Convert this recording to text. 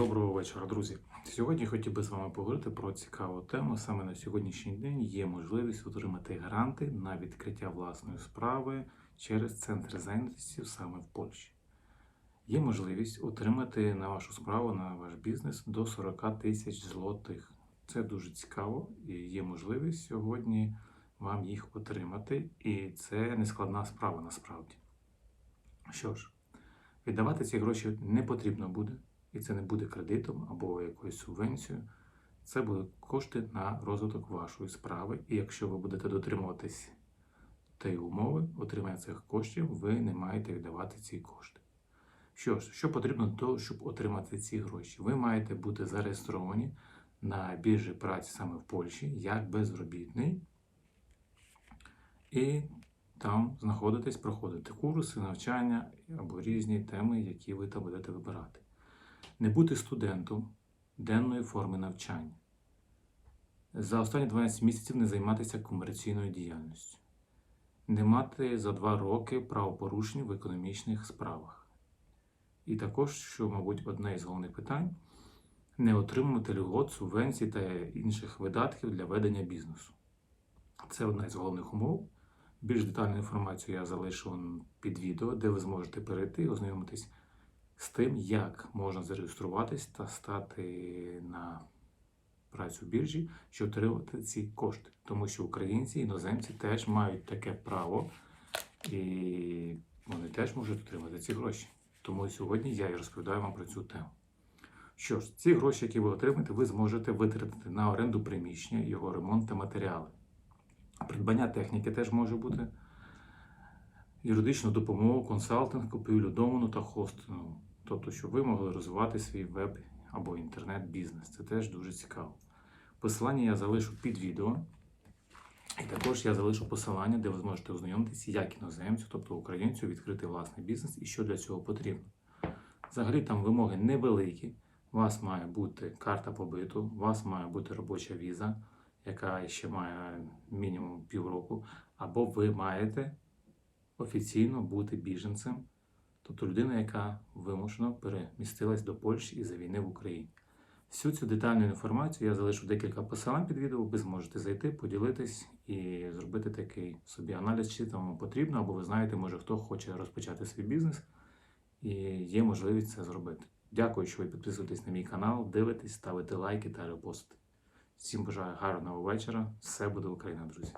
Доброго вечора, друзі. Сьогодні хотів би з вами поговорити про цікаву тему. Саме на сьогоднішній день є можливість отримати гранти на відкриття власної справи через центр зайнятості саме в Польщі. Є можливість отримати на вашу справу, на ваш бізнес до 40 тисяч злотих. Це дуже цікаво і є можливість сьогодні вам їх отримати. І це не складна справа насправді. Що ж, віддавати ці гроші не потрібно буде і це не буде кредитом або якоюсь субвенцією. Це будуть кошти на розвиток вашої справи. І якщо ви будете дотримуватись тієї умови отримання цих коштів, ви не маєте віддавати ці кошти. Що ж, що потрібно для того, щоб отримати ці гроші? Ви маєте бути зареєстровані на біржі праці саме в Польщі як безробітний. І там знаходитесь, проходите курси, навчання або різні теми, які ви там будете вибирати не бути студентом денної форми навчання, за останні 12 місяців не займатися комерційною діяльністю, не мати за 2 роки правопорушень в економічних справах. І також, що, мабуть, одне із головних питань, не отримувати льгот, субвенцій та інших видатків для ведення бізнесу. Це одна із головних умов. Більш детальну інформацію я залишу під відео, де ви зможете перейти і ознайомитись з тим, як можна зареєструватись та стати на працю біржі, щоб отримати ці кошти. Тому що українці, іноземці теж мають таке право, і вони теж можуть отримати ці гроші. Тому сьогодні я і розповідаю вам про цю тему. Що ж, ці гроші, які ви отримаєте, ви зможете витратити на оренду приміщення, його ремонт та матеріали. Придбання техніки теж може бути юридичну допомогу, консалтинг, купівлю домену та хостингу. Тобто, щоб ви могли розвивати свій веб або інтернет-бізнес. Це теж дуже цікаво. Посилання я залишу під відео. І також я залишу посилання, де ви зможете ознайомитися, як іноземцю, тобто українцю, відкрити власний бізнес і що для цього потрібно. Взагалі там вимоги невеликі. У вас має бути карта побиту, у вас має бути робоча віза, яка ще має мінімум півроку, або ви маєте офіційно бути біженцем, тобто людина, яка вимушено перемістилась до Польщі із за війни в Україні. Всю цю детальну інформацію я залишу декілька посилань під відео, ви зможете зайти, поділитись і зробити такий собі аналіз, чи там потрібно, або ви знаєте, може хто хоче розпочати свій бізнес і є можливість це зробити. Дякую, що ви підписуєтесь на мій канал, дивитесь, ставите лайки та репости. Всім бажаю гарного вечора. Все буде Україна, друзі!